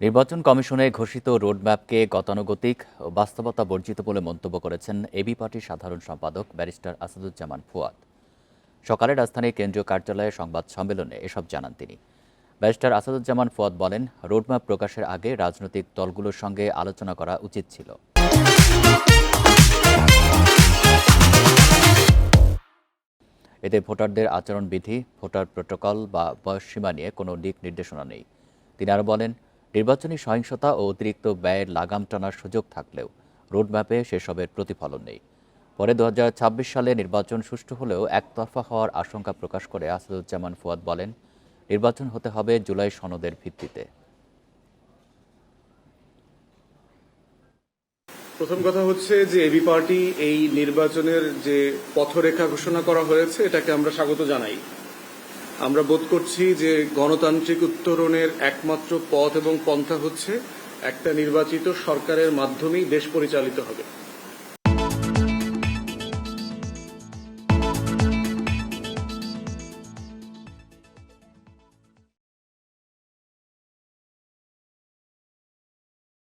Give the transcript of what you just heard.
নির্বাচন কমিশনে ঘোষিত রোডম্যাপকে গতানুগতিক ও বাস্তবতা বর্জিত বলে মন্তব্য করেছেন এবি পার্টির সাধারণ সম্পাদক ব্যারিস্টার আসাদুজ্জামান ফুয়াদ। সকালে রাজধানীর কেন্দ্রীয় কার্যালয়ে সংবাদ সম্মেলনে এসব জানান তিনি। ব্যারিস্টার আসাদুজ্জামান ফুয়াদ বলেন, রোডম্যাপ প্রকাশের আগে রাজনৈতিক দলগুলোর সঙ্গে আলোচনা করা উচিত ছিল। এতে ভোটারদের আচরণবিধি, ভোটার প্রোটোকল বা বয়সসীমা নিয়ে কোনো দিক নির্দেশনা নেই। তিনি আরও বলেন নির্বাচনী সহিংসতা ও অতিরিক্ত ব্যয়ের লাগাম টানার সুযোগ থাকলেও রোডম্যাপে সেসবের প্রতিফলন নেই। পরে দু হাজার ছাব্বিশ সালে নির্বাচন সুষ্ঠু হলেও একতরফা হওয়ার আশঙ্কা প্রকাশ করে আসাদুজ্জামান ফুয়াদ বলেন, নির্বাচন হতে হবে জুলাই সনদের ভিত্তিতে। প্রথম কথা হচ্ছে যে এবি পার্টি এই নির্বাচনের যে পথরেখা ঘোষণা করা হয়েছে, এটাকে আমরা স্বাগত জানাই। আমরা বোধ করছি যে গণতান্ত্রিক উত্তরণের একমাত্র পথ এবং পন্থা হচ্ছে একটা নির্বাচিত সরকারের মাধ্যমেই দেশ পরিচালিত হবে।